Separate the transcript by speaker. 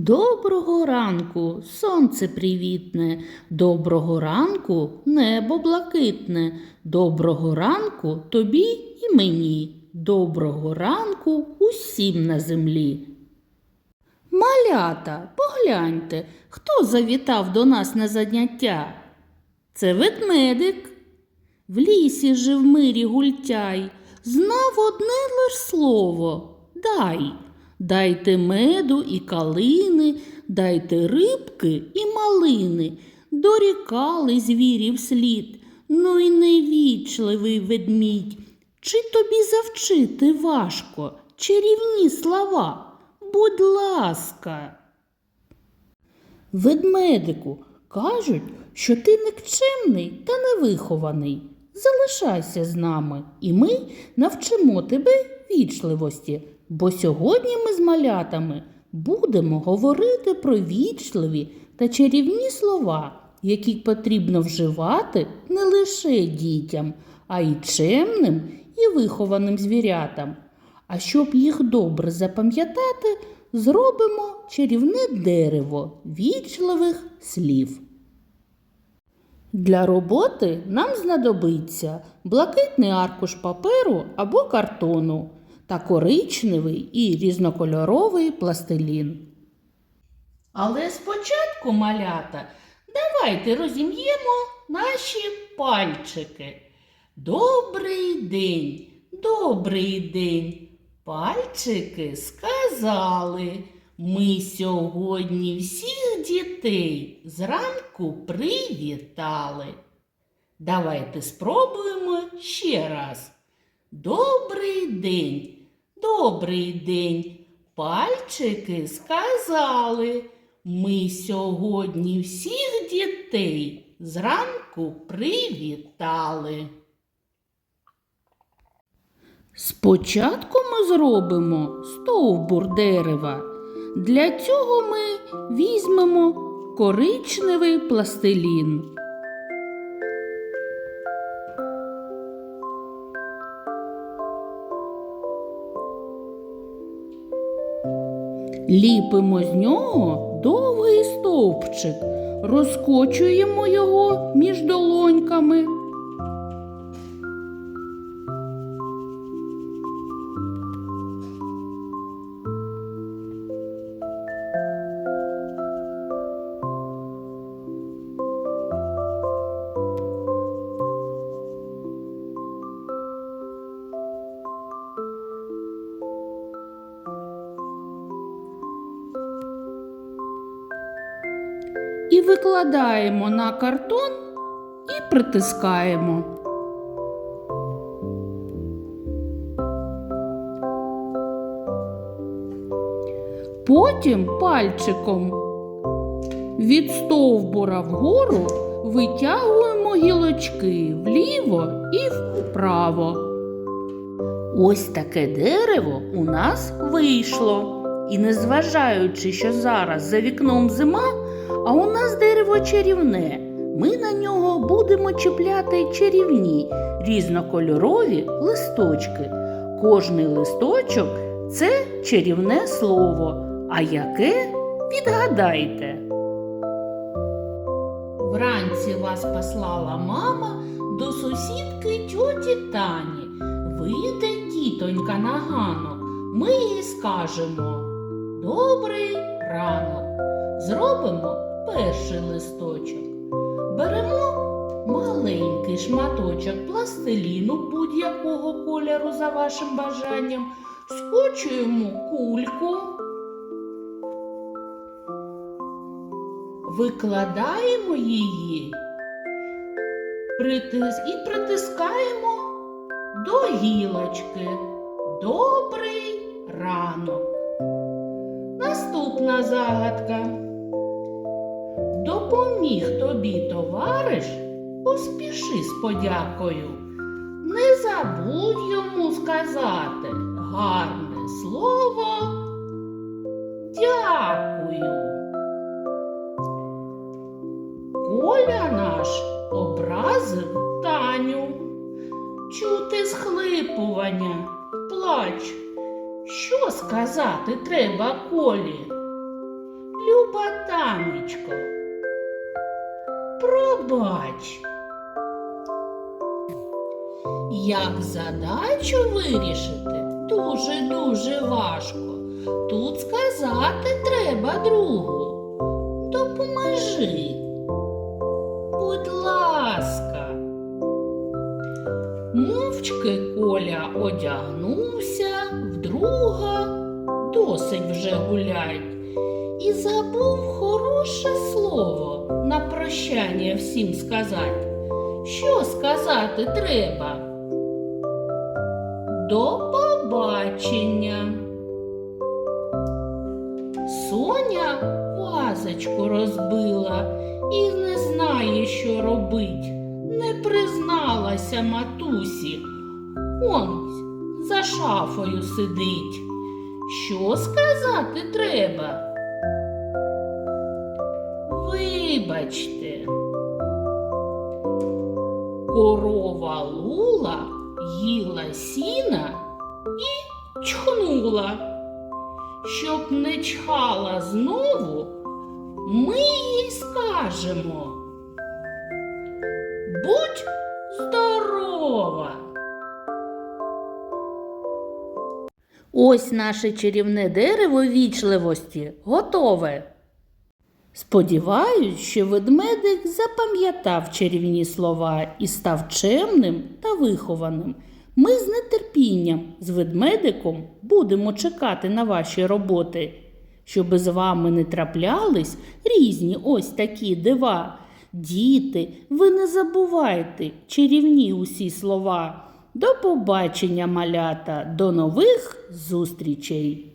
Speaker 1: Доброго ранку, сонце привітне, доброго ранку, небо блакитне, доброго ранку тобі і мені, доброго ранку усім на землі. Малята, погляньте, хто завітав до нас на заняття? Це ведмедик. В лісі жив мирі гультяй, знав одне лиш слово дай. Дайте меду і калини, дайте рибки і малини. Дорікали звірів слід, ну й невічливий ведмідь. Чи тобі завчити важко чарівні слова? Будь ласка. Ведмедику, кажуть, що ти никчемний та невихований. Залишайся з нами, і ми навчимо тебе вічливості, бо сьогодні ми з малятами будемо говорити про вічливі та чарівні слова, які потрібно вживати не лише дітям, а й чемним і вихованим звірятам. А щоб їх добре запам'ятати, зробимо чарівне дерево вічливих слів. Для роботи нам знадобиться блакитний аркуш паперу або картону та коричневий і різнокольоровий пластилін. Але спочатку, малята, давайте розім'ємо наші пальчики. Добрий день, добрий день. Пальчики сказали. Ми сьогодні всіх дітей зранку привітали. Давайте спробуємо ще раз. Добрий день, добрий день. Пальчики сказали. Ми сьогодні всіх дітей зранку привітали. Спочатку ми зробимо стовбур дерева. Для цього ми візьмемо коричневий пластилін. Ліпимо з нього довгий стовпчик, розкочуємо його між долоньками. І викладаємо на картон і притискаємо. Потім пальчиком від стовбура вгору витягуємо гілочки вліво і вправо. Ось таке дерево у нас вийшло. І незважаючи, що зараз за вікном зима, а у нас дерево чарівне. Ми на нього будемо чіпляти чарівні різнокольорові листочки. Кожний листочок це чарівне слово. А яке відгадайте? Вранці вас послала мама до сусідки тьоті Тані. Вийде тітонька на ганок. Ми їй скажемо Добрий ранок. Зробимо перший листочок. Беремо маленький шматочок пластиліну будь-якого кольору за вашим бажанням, скочуємо кульку, викладаємо її і притискаємо до гілочки. Добрий ранок. Наступна загадка. Допоміг тобі товариш, поспіши з подякою. Не забудь йому сказати гарне слово. Дякую. Коля наш образив Таню. Чути схлипування, плач. Що сказати треба Колі? Люба танечко, пробач. Як задачу вирішити дуже-дуже важко. Тут сказати треба другу. Допоможи. Будь ласка. Мовчки Коля одягнувся, вдруга досить вже гулять, і забув хороше слово на прощання всім сказати. Що сказати треба? До побачення. Соня вазочку розбила і не знає, що робить. Не призналася матусі. Он за шафою сидить. Що сказати треба? Вибачте. Корова лула їла сіна і чхнула. Щоб не чхала знову, ми їй скажемо. Будь здорова. Ось наше чарівне дерево вічливості готове. Сподіваюсь, що ведмедик запам'ятав чарівні слова і став чемним та вихованим. Ми з нетерпінням з ведмедиком будемо чекати на ваші роботи, щоби з вами не траплялись різні ось такі дива. Діти, ви не забувайте чарівні усі слова. До побачення, малята, до нових зустрічей!